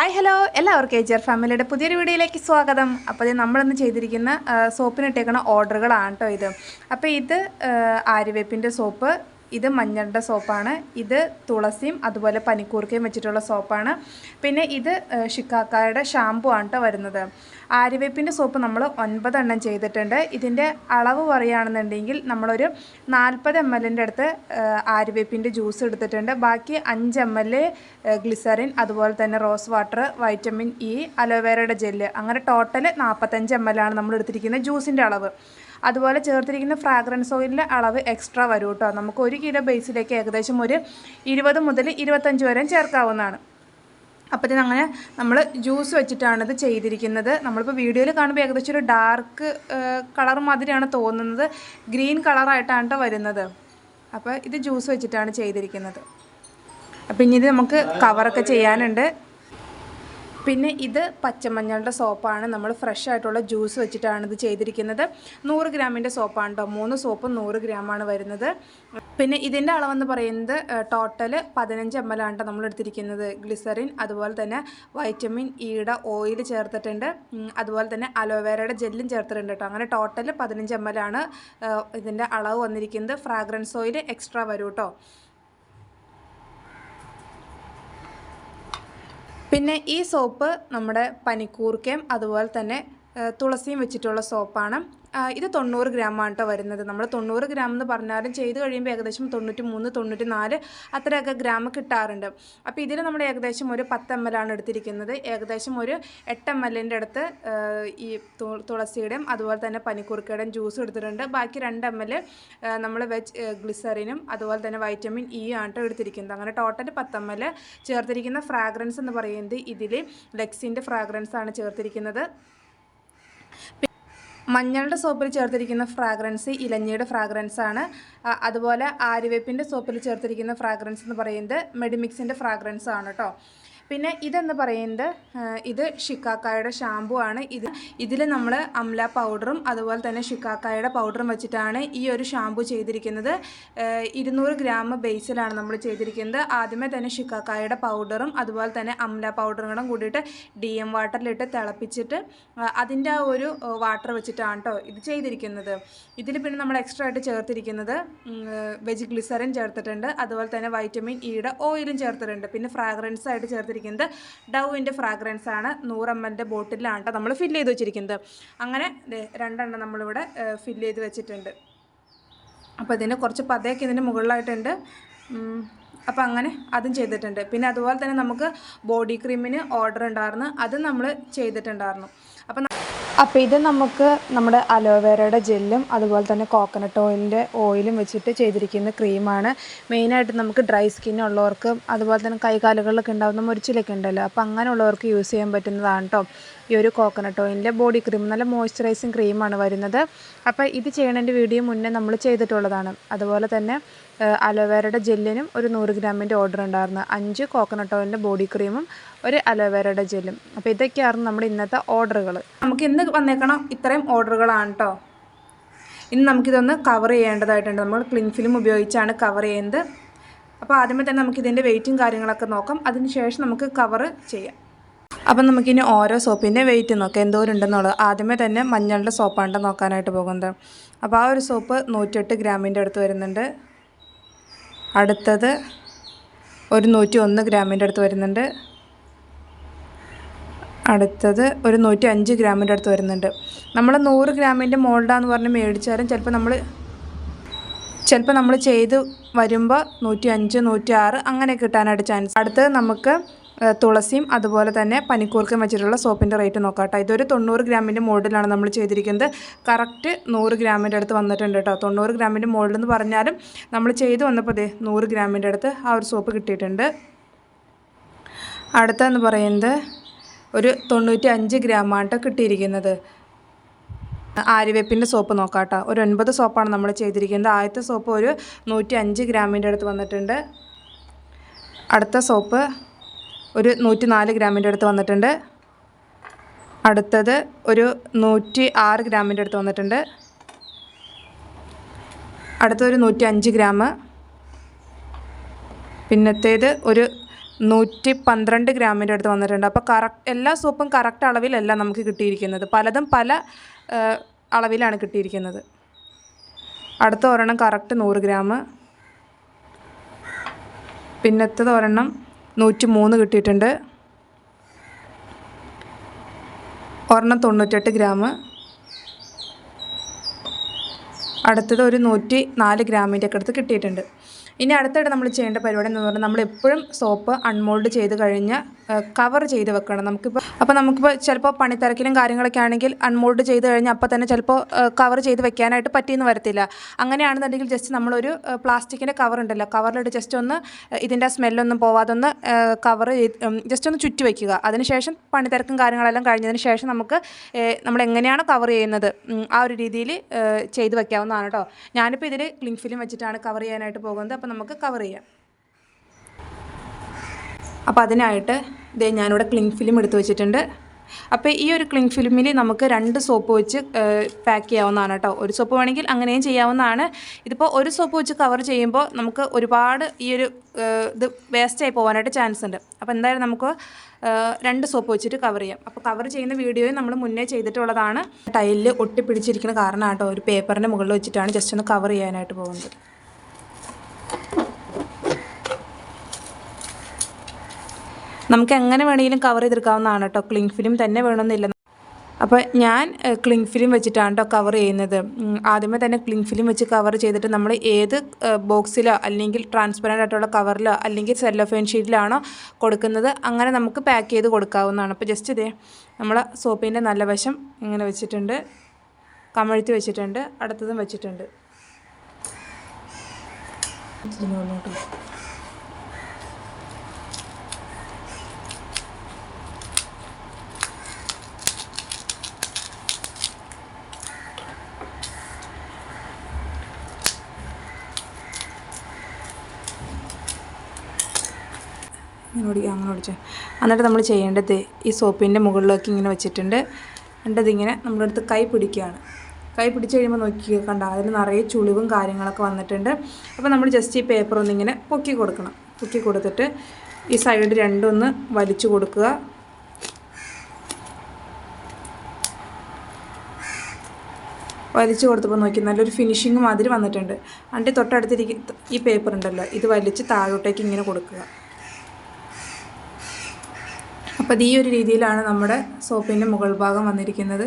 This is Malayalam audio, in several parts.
ഹായ് ഹലോ എല്ലാവർക്കും എച്ച് ഫാമിലിയുടെ പുതിയൊരു വീഡിയോയിലേക്ക് സ്വാഗതം. അപ്പോൾ ഇത് നമ്മളിന്ന് ചെയ്തിരിക്കുന്ന ആ, സോപ്പിനിട്ടേക്കുന്ന ഓർഡറുകളാണ് കേട്ടോ ഇത്. അപ്പോൾ ഇത് ആര്യവേപ്പിന്റെ സോപ്പ് ഇത് മഞ്ഞളുടെ സോപ്പാണ് ഇത് തുളസിയും അതുപോലെ പനിക്കൂർക്കയും വെച്ചിട്ടുള്ള സോപ്പാണ്. പിന്നെ ഇത് ഷിക്കാക്കായുടെ ഷാമ്പു ആണ് കേട്ടോ വരുന്നത്. ആര്യവേപ്പിന്റെ സോപ്പ് നമ്മൾ ഒൻപതെണ്ണം ചെയ്തിട്ടുണ്ട്. ഇതിന്റെ അളവ് പറയുകയാണെന്നുണ്ടെങ്കിൽ നമ്മളൊരു നാൽപ്പത് എം എല്ലിന്റെ അടുത്ത് ആര്യവേപ്പിന്റെ ജ്യൂസ് എടുത്തിട്ടുണ്ട്. ബാക്കി അഞ്ച് എം എൽ ഗ്ലിസറിൻ അതുപോലെ തന്നെ റോസ് വാട്ടർ വൈറ്റമിൻ ഇ അലോവേരയുടെ ജെല്ല്. അങ്ങനെ ടോട്ടൽ നാൽപ്പത്തഞ്ച് എം ആണ് നമ്മൾ എടുത്തിരിക്കുന്ന ജ്യൂസിന്റെ അളവ്. അതുപോലെ ചേർത്തിരിക്കുന്ന ഫ്രാഗ്രൻസ് ഓയിലിന്റെ അളവ് എക്സ്ട്രാ വരും കേട്ടോ നമുക്ക് ഒരു കിലോ ബേസിലേക്ക് ഏകദേശം ഒരു ഇരുപത് മുതൽ ഇരുപത്തഞ്ച് വരെ ചേർക്കാവുന്നതാണ്. അപ്പോഴത്തേന് അങ്ങനെ നമ്മൾ ജ്യൂസ് വെച്ചിട്ടാണ് ഇത് ചെയ്തിരിക്കുന്നത്. നമ്മളിപ്പോൾ വീഡിയോയിൽ കാണുമ്പോൾ ഏകദേശം ഒരു ഡാർക്ക് കളർ മാതിരിയാണ് തോന്നുന്നത്. ഗ്രീൻ കളറായിട്ടാണ് കേട്ടോ വരുന്നത്. അപ്പോൾ ഇത് ജ്യൂസ് വെച്ചിട്ടാണ് ചെയ്തിരിക്കുന്നത്. അപ്പം ഇനി ഇത് നമുക്ക് കവറൊക്കെ ചെയ്യാനുണ്ട്. പിന്നെ ഇത് പച്ചമഞ്ഞളുടെ സോപ്പാണ്. നമ്മൾ ഫ്രഷ് ആയിട്ടുള്ള ജ്യൂസ് വെച്ചിട്ടാണ് ഇത് ചെയ്തിരിക്കുന്നത്. നൂറ് ഗ്രാമിന്റെ സോപ്പാണ് കേട്ടോ മൂന്ന് സോപ്പും നൂറ് ഗ്രാമാണ് വരുന്നത്. പിന്നെ ഇതിന്റെ അളവെന്ന് പറയുന്നത് ടോട്ടൽ പതിനഞ്ച് എം എൽ ആണ് നമ്മൾ എടുത്തിരിക്കുന്നത്. ഗ്ലിസറിൻ അതുപോലെ തന്നെ വൈറ്റമിൻ ഇയുടെ ഓയിൽ ചേർത്തിട്ടുണ്ട്. അതുപോലെ തന്നെ അലോവേരയുടെ ജെല്ലും ചേർത്തിട്ടുണ്ട് കേട്ടോ അങ്ങനെ ടോട്ടൽ പതിനഞ്ച് എം എൽ ആണ് ഇതിന്റെ അളവ് വന്നിരിക്കുന്നത്. ഫ്രാഗ്രൻസ് ഓയിൽ എക്സ്ട്രാ വരും കേട്ടോ പിന്നെ ഈ സോപ്പ് നമ്മുടെ പനിക്കൂർക്കയും അതുപോലെ തന്നെ തുളസിയും വെച്ചിട്ടുള്ള സോപ്പാണ്. ഇത് തൊണ്ണൂറ് ഗ്രാമാണ് കേട്ടോ വരുന്നത്. നമ്മൾ തൊണ്ണൂറ് ഗ്രാം എന്ന് പറഞ്ഞാലും ചെയ്ത് കഴിയുമ്പോൾ ഏകദേശം തൊണ്ണൂറ്റി മൂന്ന് തൊണ്ണൂറ്റി നാല് അത്രയൊക്കെ ഗ്രാം കിട്ടാറുണ്ട്. അപ്പോൾ ഇതിൽ നമ്മൾ ഏകദേശം ഒരു പത്ത് എം ആണ് എടുത്തിരിക്കുന്നത്. ഏകദേശം ഒരു എട്ട് എം എല്ലിന്റെ അടുത്ത് ഈ തുളസിയുടെയും അതുപോലെ തന്നെ പനിക്കുറുക്കയുടെയും ജ്യൂസ് എടുത്തിട്ടുണ്ട്. ബാക്കി രണ്ട് എം എൽ നമ്മൾ വെജ് ഗ്ലിസറിനും അതുപോലെ തന്നെ വൈറ്റമിൻ ഇ ആണ് എടുത്തിരിക്കുന്നത്. അങ്ങനെ ടോട്ടൽ പത്ത് എം എൽ ചേർത്തിരിക്കുന്ന ഫ്രാഗ്രൻസ് എന്ന് പറയുന്നത് ഇതിൽ ലെക്സിന്റെ ഫ്രാഗ്രൻസ് ആണ് ചേർത്തിരിക്കുന്നത്. മഞ്ഞളുടെ സോപ്പിൽ ചേർത്തിരിക്കുന്ന ഫ്രാഗ്രൻസ് ഇലഞ്ഞിയുടെ ഫ്രാഗ്രൻസ് ആണ്. അതുപോലെ ആര്യവേപ്പിന്റെ സോപ്പിൽ ചേർത്തിരിക്കുന്ന ഫ്രാഗ്രൻസ് എന്ന് പറയുന്നത് മെഡിമിക്സിന്റെ ഫ്രാഗ്രൻസ് ആണ് കേട്ടോ പിന്നെ ഇതെന്ന് പറയുന്നത് ഇത് ഷിക്കാക്കായുടെ ഷാമ്പു ആണ്. ഇത് ഇതിൽ നമ്മൾ അംല പൗഡറും അതുപോലെ തന്നെ ഷിക്കാക്കായുടെ പൗഡറും വെച്ചിട്ടാണ് ഈ ഒരു ഷാമ്പു ചെയ്തിരിക്കുന്നത്. ഇരുന്നൂറ് ഗ്രാം ബേസിലാണ് നമ്മൾ ചെയ്തിരിക്കുന്നത്. ആദ്യമേ തന്നെ ഷിക്കാക്കായുടെ പൗഡറും അതുപോലെ തന്നെ അംല പൗഡറും കൂടിയിട്ട് ഡി എം വാട്ടറിലിട്ട് തിളപ്പിച്ചിട്ട് അതിന്റെ ആ ഒരു വാട്ടർ വെച്ചിട്ടാണ് കേട്ടോ ഇത് ചെയ്തിരിക്കുന്നത്. ഇതിൽ പിന്നെ നമ്മൾ എക്സ്ട്രാ ആയിട്ട് ചേർത്തിരിക്കുന്നത് വെജ് ഗ്ലിസറിൻ ചേർത്തിട്ടുണ്ട്. അതുപോലെ തന്നെ വൈറ്റമിൻ ഇയുടെ ഓയിലും ചേർത്തിട്ടുണ്ട്. പിന്നെ ഫ്രാഗ്രൻസ് ആയിട്ട് ചേർത്തിരിക്കുന്നത് ഡവിന്റെ ഫ്രാഗ്രൻസ് ആണ്. നൂറ് എം എല്ലിന്റെ ബോട്ടിലാണ് നമ്മൾ ഫില്ല് ചെയ്ത് വെച്ചിരിക്കുന്നത്. അങ്ങനെ രണ്ടെണ്ണം നമ്മളിവിടെ ഫില്ല് ചെയ്ത് വെച്ചിട്ടുണ്ട്. അപ്പോൾ ഇതിന് കുറച്ച് പതയൊക്കെ ഇതിന്റെ മുകളിലായിട്ടുണ്ട്. അപ്പോൾ അങ്ങനെ അതും ചെയ്തിട്ടുണ്ട്. പിന്നെ അതുപോലെ തന്നെ നമുക്ക് ബോഡി ക്രീമിന് ഓർഡർ ഉണ്ടായിരുന്നു. അതും നമ്മൾ ചെയ്തിട്ടുണ്ടായിരുന്നു. അപ്പോൾ ഇത് നമുക്ക് നമ്മുടെ അലോവേരയുടെ ജെല്ലും അതുപോലെ തന്നെ കോക്കനട്ട് ഓയിലിന്റെ ഓയിലും വെച്ചിട്ട് ചെയ്തിരിക്കുന്ന ക്രീമാണ്. മെയിനായിട്ട് നമുക്ക് ഡ്രൈ സ്കിൻ ഉള്ളവർക്ക് അതുപോലെ തന്നെ കൈകാലുകളിലൊക്കെ ഉണ്ടാകുന്ന മുരിച്ചിലൊക്കെ ഉണ്ടല്ലോ അപ്പോൾ അങ്ങനെയുള്ളവർക്ക് യൂസ് ചെയ്യാൻ പറ്റുന്നതാണ് ഈ ഒരു കോക്കനട്ട് ഓയിലിന്റെ ബോഡി ക്രീം നല്ല മോയ്സ്ചറൈസിങ് ക്രീമാണ് വരുന്നത്. അപ്പോൾ ഇത് ചെയ്യണതിന്റെ വീഡിയോ മുന്നേ നമ്മൾ ചെയ്തിട്ടുള്ളതാണ്. അതുപോലെ തന്നെ അലോവേരയുടെ ജെല്ലിനും ഒരു നൂറ് ഗ്രാമിന്റെ ഓർഡർ ഉണ്ടായിരുന്നു. അഞ്ച് കോക്കനട്ട് ഓയിലിന്റെ ബോഡി ക്രീമും ഒരു അലോവേരയുടെ ജെല്ലും. അപ്പോൾ ഇതൊക്കെയായിരുന്നു നമ്മുടെ ഇന്നത്തെ ഓർഡറുകൾ നമുക്ക് ഇന്ന് വന്നേക്കണം ഇത്രയും ഓർഡറുകളാണ് കേട്ടോ ഇന്ന് നമുക്കിതൊന്ന് കവർ ചെയ്യേണ്ടതായിട്ടുണ്ട്. നമ്മൾ ക്ലിങ് ഫിലിം ഉപയോഗിച്ചാണ് കവർ ചെയ്യുന്നത്. അപ്പോൾ ആദ്യമേ തന്നെ നമുക്കിതിന്റെ വെയിറ്റും കാര്യങ്ങളൊക്കെ നോക്കാം. അതിന് ശേഷം നമുക്ക് കവർ ചെയ്യാം. അപ്പം നമുക്കിനി ഓരോ സോപ്പിന്റെ വെയിറ്റ് നോക്കാം. എന്തോരുണ്ടെന്നുള്ളത്. ആദ്യമേ തന്നെ മഞ്ഞളുടെ സോപ്പാണ് നോക്കാനായിട്ട് പോകുന്നത്. അപ്പോൾ ആ ഒരു സോപ്പ് നൂറ്റെട്ട് ഗ്രാമിന്റെ അടുത്ത് വരുന്നുണ്ട്. അടുത്തത് ഒരു നൂറ്റി ഒന്ന് ഗ്രാമിന്റെ അടുത്ത് വരുന്നുണ്ട്. അടുത്തത് ഒരു നൂറ്റി അഞ്ച് ഗ്രാമിന്റെ അടുത്ത് വരുന്നുണ്ട്. നമ്മൾ നൂറ് ഗ്രാമിന്റെ മോൾഡാന്ന് പറഞ്ഞ് മേടിച്ചാലും ചിലപ്പോൾ നമ്മൾ ചിലപ്പോൾ നമ്മൾ ചെയ്ത് വരുമ്പോൾ നൂറ്റി അഞ്ച് നൂറ്റി ആറ് അങ്ങനെ കിട്ടാനായിട്ട് ചാൻസ്. അടുത്തത് നമുക്ക് തുളസിയും അതുപോലെ തന്നെ പനിക്കൂർക്കയും വെച്ചിട്ടുള്ള സോപ്പിന്റെ റേറ്റ് നോക്കാം കേട്ടോ. ഇതൊരു തൊണ്ണൂറ് ഗ്രാമിന്റെ മോൾഡിലാണ് നമ്മൾ ചെയ്തിരിക്കുന്നത്. കറക്റ്റ് നൂറ് ഗ്രാമിന്റെ അടുത്ത് വന്നിട്ടുണ്ട് കേട്ടോ. തൊണ്ണൂറ് ഗ്രാമിന്റെ എന്ന് പറഞ്ഞാലും നമ്മൾ ചെയ്ത് വന്നപ്പോൾ അതെ നൂറ് ഗ്രാമിന്റെ അടുത്ത് ആ ഒരു സോപ്പ് കിട്ടിയിട്ടുണ്ട്. അടുത്തെന്ന് പറയുന്നത് ഒരു തൊണ്ണൂറ്റി അഞ്ച് ഗ്രാമാണ് ട്ടോ കിട്ടിയിരിക്കുന്നത്. ആര്യവേപ്പിന്റെ സോപ്പ് നോക്കാം കേട്ടോ. ഒരു ഒൻപത് സോപ്പാണ് നമ്മൾ ചെയ്തിരിക്കുന്നത്. ആദ്യത്തെ സോപ്പ് ഒരു നൂറ്റി അഞ്ച് ഗ്രാമിന്റെ അടുത്ത് വന്നിട്ടുണ്ട്. അടുത്ത സോപ്പ് ഒരു നൂറ്റി നാല് ഗ്രാമിന്റെ അടുത്ത് വന്നിട്ടുണ്ട്. അടുത്തത് ഒരു നൂറ്റി ആറ് ഗ്രാമിന്റെ അടുത്ത് വന്നിട്ടുണ്ട്. അടുത്തൊരു നൂറ്റി അഞ്ച് ഗ്രാം. പിന്നത്തേത് ഒരു നൂറ്റി പന്ത്രണ്ട് ഗ്രാമിന്റെ അടുത്ത് വന്നിട്ടുണ്ട്. അപ്പോൾ കറക്റ്റ് എല്ലാ സോപ്പും കറക്റ്റ് അളവിലല്ല നമുക്ക് കിട്ടിയിരിക്കുന്നത്. പലതും പല അളവിലാണ് കിട്ടിയിരിക്കുന്നത്. അടുത്ത ഒരെണ്ണം കറക്റ്റ് നൂറ് ഗ്രാം. പിന്നത്തത് ഒരെണ്ണം നൂറ്റി മൂന്ന് കിട്ടിയിട്ടുണ്ട്. ഒരെണ്ണം തൊണ്ണൂറ്റെട്ട് ഗ്രാം. അടുത്തത് ഒരു നൂറ്റി നാല് ഗ്രാമിന്റെ ഒക്കെ അടുത്ത് കിട്ടിയിട്ടുണ്ട്. ഇനി അടുത്തായിട്ട് നമ്മൾ ചെയ്യേണ്ട പരിപാടി എന്ന് പറഞ്ഞാൽ നമ്മൾ എപ്പോഴും സോപ്പ് അൺമോൾഡ് ചെയ്ത് കഴിഞ്ഞ് കവർ ചെയ്ത് വെക്കണം. നമുക്കിപ്പോൾ അപ്പോൾ നമുക്കിപ്പോൾ ചിലപ്പോൾ പണിത്തിരക്കിലും കാര്യങ്ങളൊക്കെ ആണെങ്കിൽ അൺമോൾഡ് ചെയ്ത് കഴിഞ്ഞാൽ അപ്പോൾ തന്നെ ചിലപ്പോൾ കവർ ചെയ്ത് വെക്കാനായിട്ട് പറ്റിയെന്ന് വരത്തില്ല. അങ്ങനെയാണെന്നുണ്ടെങ്കിൽ ജസ്റ്റ് നമ്മളൊരു പ്ലാസ്റ്റിക്കിന്റെ കവർ ഉണ്ടല്ലോ. കവറിലിട്ട് ജസ്റ്റ് ഒന്ന് ഇതിന്റെ സ്മെല്ലൊന്നും പോവാതെ ഒന്ന് കവർ ജസ്റ്റ് ഒന്ന് ചുറ്റി വയ്ക്കുക അതിനുശേഷം പണിത്തിരക്കും കാര്യങ്ങളെല്ലാം കഴിഞ്ഞതിന് ശേഷം നമുക്ക് നമ്മൾ എങ്ങനെയാണ് കവർ ചെയ്യുന്നത് ആ ഒരു രീതിയിൽ ചെയ്ത് വയ്ക്കാവുന്നതാണ് കേട്ടോ ഞാനിപ്പോൾ ഇതിൽ ക്ലിങ് ഫിലിം വെച്ചിട്ടാണ് കവർ ചെയ്യാനായിട്ട് പോകുന്നത്. അപ്പോൾ നമുക്ക് കവർ ചെയ്യാം. അപ്പോൾ അതിനായിട്ട് ഇതേ ഞാനിവിടെ ക്ലിങ് ഫിലിം എടുത്തു വെച്ചിട്ടുണ്ട്. അപ്പോൾ ഈ ഒരു ക്ലിങ് ഫിലിമിൽ നമുക്ക് രണ്ട് സോപ്പ് വെച്ച് പാക്ക് ചെയ്യാവുന്നതാണ് കേട്ടോ. ഒരു സോപ്പ് വേണമെങ്കിൽ അങ്ങനെയും ചെയ്യാവുന്നതാണ്. ഇതിപ്പോൾ ഒരു സോപ്പ് വെച്ച് കവർ ചെയ്യുമ്പോൾ നമുക്ക് ഒരുപാട് ഈ ഒരു ഇത് വേസ്റ്റായി പോകാനായിട്ട് ചാൻസ് ഉണ്ട്. അപ്പോൾ എന്തായാലും നമുക്ക് രണ്ട് സോപ്പ് വെച്ചിട്ട് കവർ ചെയ്യാം. അപ്പോൾ കവർ ചെയ്യുന്ന വീഡിയോയും നമ്മൾ മുന്നേ ചെയ്തിട്ടുള്ളതാണ്. ടൈലിൽ ഒട്ടിപ്പിടിച്ചിരിക്കുന്ന കാരണം കേട്ടോ ഒരു പേപ്പറിന്റെ മുകളിൽ വെച്ചിട്ടാണ് ജസ്റ്റ് ഒന്ന് കവർ ചെയ്യാനായിട്ട് പോകുന്നത്. നമുക്ക് എങ്ങനെ വേണമെങ്കിലും കവർ ചെയ്തെടുക്കാവുന്നതാണ് കേട്ടോ ക്ലിങ് ഫിലിം തന്നെ വേണമെന്നില്ല. അപ്പോൾ ഞാൻ ക്ലിങ് ഫിലിം വെച്ചിട്ടാണ് കേട്ടോ കവർ ചെയ്യുന്നത്. ആദ്യമേ തന്നെ ക്ലിങ് ഫിലിം വെച്ച് കവർ ചെയ്തിട്ട് നമ്മൾ ഏത് ബോക്സിലോ അല്ലെങ്കിൽ ട്രാൻസ്പെറന്റ് ആയിട്ടുള്ള കവറിലോ അല്ലെങ്കിൽ സെല്ലോഫെയിൻ ഷീറ്റിലാണോ കൊടുക്കുന്നത് അങ്ങനെ നമുക്ക് പാക്ക് ചെയ്ത് കൊടുക്കാവുന്നതാണ്. അപ്പോൾ ജസ്റ്റ് ഇതേ നമ്മൾ സോപ്പിന്റെ നല്ല വശം ഇങ്ങനെ വെച്ചിട്ടുണ്ട്. കമഴ്ത്തി വെച്ചിട്ടുണ്ട്. അടുത്തതും വെച്ചിട്ടുണ്ട്. ഓടിക്കുക അങ്ങനെ ഓടിച്ചു എന്നിട്ട് നമ്മൾ ചെയ്യേണ്ടത് ഈ സോപ്പിന്റെ മുകളിലേക്ക് ഇങ്ങനെ വെച്ചിട്ടുണ്ട്. എന്നിട്ട് ഇതിങ്ങനെ നമ്മുടെ അടുത്ത് കൈ പിടിക്കുകയാണ് കൈ പിടിച്ച് കഴിയുമ്പോൾ നോക്കി കണ്ട? അതിൽ നിറയെ ചുളിവും കാര്യങ്ങളൊക്കെ വന്നിട്ടുണ്ട്. അപ്പോൾ നമ്മൾ ജസ്റ്റ് ഈ പേപ്പർ ഒന്നിങ്ങനെ പൊക്കി കൊടുക്കണം. പൊക്കി കൊടുത്തിട്ട് ഈ സൈഡ് രണ്ടൊന്ന് വലിച്ചു കൊടുക്കുക. വലിച്ചു കൊടുത്തപ്പോൾ നോക്കി നല്ലൊരു ഫിനിഷിങ് മാതിരി വന്നിട്ടുണ്ട്. അതിന്റെ തൊട്ടടുത്തിരിക്കുന്ന ഈ പേപ്പർ ഉണ്ടല്ലോ ഇത് വലിച്ച് താഴോട്ടേക്ക് ഇങ്ങനെ കൊടുക്കുക. അപ്പോൾ ഈ ഒരു രീതിയിലാണ് നമ്മുടെ സോപ്പിന്റെ മുകൾ ഭാഗം വന്നിരിക്കുന്നത്.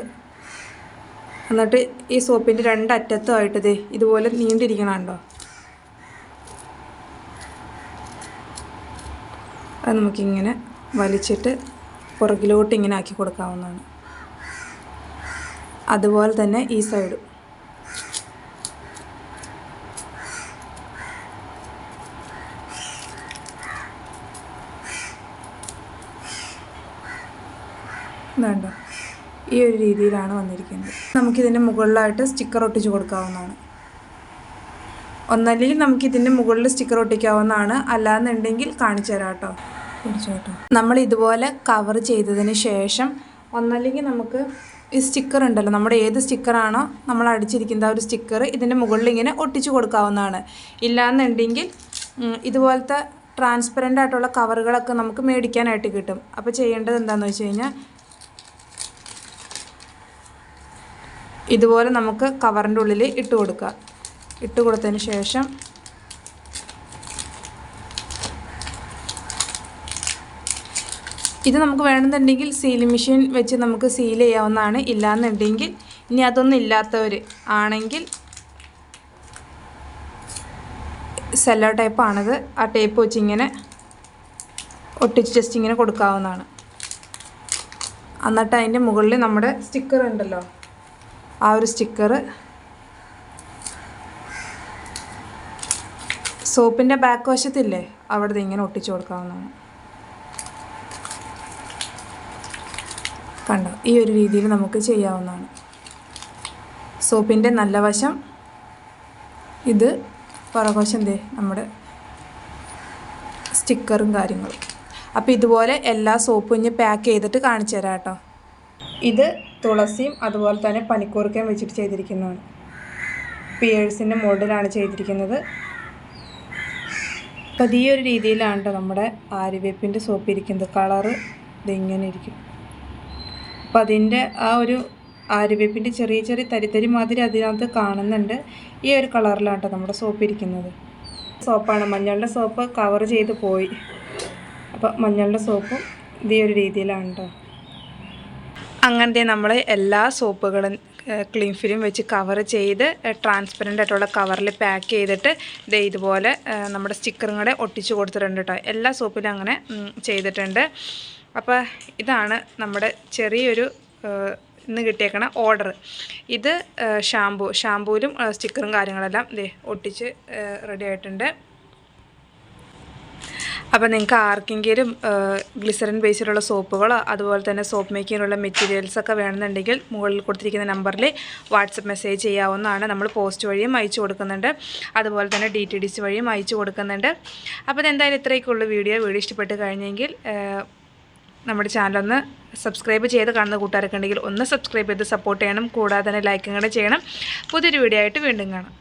എന്നിട്ട് ഈ സോപ്പിന്റെ രണ്ടറ്റത്തുമായിട്ട് ദേ ഇതുപോലെ നീണ്ടിരിക്കണമുണ്ടോ അത് നമുക്കിങ്ങനെ വലിച്ചിട്ട് പുറകിലോട്ട് ഇങ്ങനെ ആക്കി കൊടുക്കാവുന്നതാണ്. അതുപോലെ തന്നെ ഈ സൈഡും വേണ്ട. ഈ ഒരു രീതിയിലാണ് വന്നിരിക്കുന്നത്. നമുക്കിതിന്റെ മുകളിലായിട്ട് സ്റ്റിക്കർ ഒട്ടിച്ച് കൊടുക്കാവുന്നതാണ്. ഒന്നല്ലെങ്കിൽ നമുക്കിതിന്റെ മുകളിൽ സ്റ്റിക്കർ ഒട്ടിക്കാവുന്നതാണ്. അല്ലാന്നുണ്ടെങ്കിൽ കാണിച്ചു തരാം കേട്ടോ. കേട്ടോ. നമ്മൾ ഇതുപോലെ കവർ ചെയ്തതിന് ശേഷം ഒന്നല്ലെങ്കിൽ നമുക്ക് ഈ സ്റ്റിക്കർ ഉണ്ടല്ലോ നമ്മുടെ ഏത് സ്റ്റിക്കറാണോ നമ്മൾ അടിച്ചിരിക്കുന്ന ആ ഒരു സ്റ്റിക്കർ ഇതിന്റെ മുകളിൽ ഇങ്ങനെ ഒട്ടിച്ചു കൊടുക്കാവുന്നതാണ്. ഇല്ലാന്നുണ്ടെങ്കിൽ ഇതുപോലത്തെ ട്രാൻസ്പെറന്റ് ആയിട്ടുള്ള കവറുകളൊക്കെ നമുക്ക് മേടിക്കാനായിട്ട് കിട്ടും. അപ്പോൾ ചെയ്യേണ്ടത് എന്താണെന്ന് വെച്ച് കഴിഞ്ഞാൽ ഇതുപോലെ നമുക്ക് കവറിന്റെ ഉള്ളിൽ ഇട്ട് കൊടുക്കുക. ഇട്ട് കൊടുത്തതിന് ശേഷം ഇത് നമുക്ക് വേണമെന്നുണ്ടെങ്കിൽ സീലിംഗ് മെഷീൻ വെച്ച് നമുക്ക് സീൽ ചെയ്യാവുന്നതാണ്. ഇല്ലാന്നുണ്ടെങ്കിൽ ഇനി അതൊന്നും ഇല്ലാത്തവർ ആണെങ്കിൽ സെല്ലോ ടൈപ്പാണത് ആ ടേപ്പ് വെച്ച് ഇങ്ങനെ ഒട്ടിച്ച് ജസ്റ്റ് ഇങ്ങനെ കൊടുക്കാവുന്നതാണ്. എന്നിട്ട് അതിന്റെ മുകളിൽ നമ്മുടെ സ്റ്റിക്കർ ഉണ്ടല്ലോ. ആ ഒരു സ്റ്റിക്കർ സോപ്പിന്റെ ബാക്ക് വശത്തില്ലേ അവിടെ ഇങ്ങനെ ഒട്ടിച്ചു കൊടുക്കാവുന്നതാണ്. കണ്ടോ? ഈ ഒരു രീതിയിൽ നമുക്ക് ചെയ്യാവുന്നതാണ്. സോപ്പിന്റെ നല്ല വശം ഇത് പുറകോശം ദേ നമ്മുടെ സ്റ്റിക്കറും കാര്യങ്ങളും. അപ്പോൾ ഇതുപോലെ എല്ലാ സോപ്പും ഇനി പാക്ക് ചെയ്തിട്ട് കാണിച്ചു തരാം കേട്ടോ. ഇത് തുളസിയും അതുപോലെ തന്നെ പനിക്കൂർക്കയും വെച്ചിട്ട് ചെയ്തിരിക്കുന്നതാണ്. പിയേഴ്സിന്റെ മോഡലാണ് ചെയ്തിരിക്കുന്നത്. അപ്പോൾ ഈ ഒരു രീതിയിലാണ് നമ്മുടെ ആര്യവേപ്പിന്റെ സോപ്പ് ഇരിക്കുന്നത്. കളറ് ഇതിങ്ങനെ ഇരിക്കും. അപ്പം അതിന്റെ ആ ഒരു ആര്യവേപ്പിന്റെ ചെറിയ ചെറിയ തരിത്തരി മാതിരി അതിനകത്ത് കാണുന്നുണ്ട് ഈ ഒരു കളറിലാണ് നമ്മുടെ സോപ്പ് ഇരിക്കുന്നത്. സോപ്പാണ്. മഞ്ഞളുടെ സോപ്പ് കവർ ചെയ്ത് പോയി. അപ്പോൾ മഞ്ഞളുടെ സോപ്പും ഇതേ ഒരു രീതിയിലാണ് കേട്ടോ അങ്ങനത്തെ നമ്മൾ എല്ലാ സോപ്പുകളും ക്ലീൻ ഫിലിം വെച്ച് കവർ ചെയ്ത് ട്രാൻസ്പെറന്റ് ആയിട്ടുള്ള കവറിൽ പാക്ക് ചെയ്തിട്ട് ദേ ഇതുപോലെ നമ്മുടെ സ്റ്റിക്കറും കൂടെ ഒട്ടിച്ച് കൊടുത്തിട്ടുണ്ട് കേട്ടോ എല്ലാ സോപ്പിലും അങ്ങനെ ചെയ്തിട്ടുണ്ട്. അപ്പോൾ ഇതാണ് നമ്മുടെ ചെറിയൊരു ഇന്ന് കിട്ടിയേക്കണ ഓർഡർ ഇത് ഷാംപൂ ഷാംപൂവിലും സ്റ്റിക്കറും കാര്യങ്ങളെല്ലാം ഒട്ടിച്ച് റെഡി ആയിട്ടുണ്ട്. അപ്പോൾ നിങ്ങൾക്ക് ആർക്കെങ്കിലും ഗ്ലിസറിൻ ബേസിലുള്ള സോപ്പുകളോ അതുപോലെ തന്നെ സോപ്പ് മേക്കിങ്ങിനുള്ള മെറ്റീരിയൽസ് ഒക്കെ വേണമെന്നുണ്ടെങ്കിൽ മുകളിൽ കൊടുത്തിരിക്കുന്ന നമ്പറിൽ വാട്സപ്പ് മെസ്സേജ് ചെയ്യാവുന്നതാണ്. നമ്മൾ പോസ്റ്റ് വഴിയും അയച്ചു കൊടുക്കുന്നുണ്ട്. അതുപോലെ തന്നെ ഡി ടി ഡി സി വഴിയും അയച്ചു കൊടുക്കുന്നുണ്ട്. അപ്പോൾ എന്തായാലും ഇത്രയൊക്കെയുള്ള വീഡിയോ. വീഡിയോ ഇഷ്ടപ്പെട്ട് കഴിഞ്ഞെങ്കിൽ നമ്മുടെ ചാനലൊന്ന് സബ്സ്ക്രൈബ് ചെയ്ത് കാണുന്ന കൂട്ടുകാരൊക്കെ ഉണ്ടെങ്കിൽ ഒന്ന് സബ്സ്ക്രൈബ് ചെയ്ത് സപ്പോർട്ട് ചെയ്യണം. കൂടാതെ തന്നെ ലൈക്കും കൂടെ ചെയ്യണം. പുതിയൊരു വീഡിയോ ആയിട്ട് വീണ്ടും കാണാം.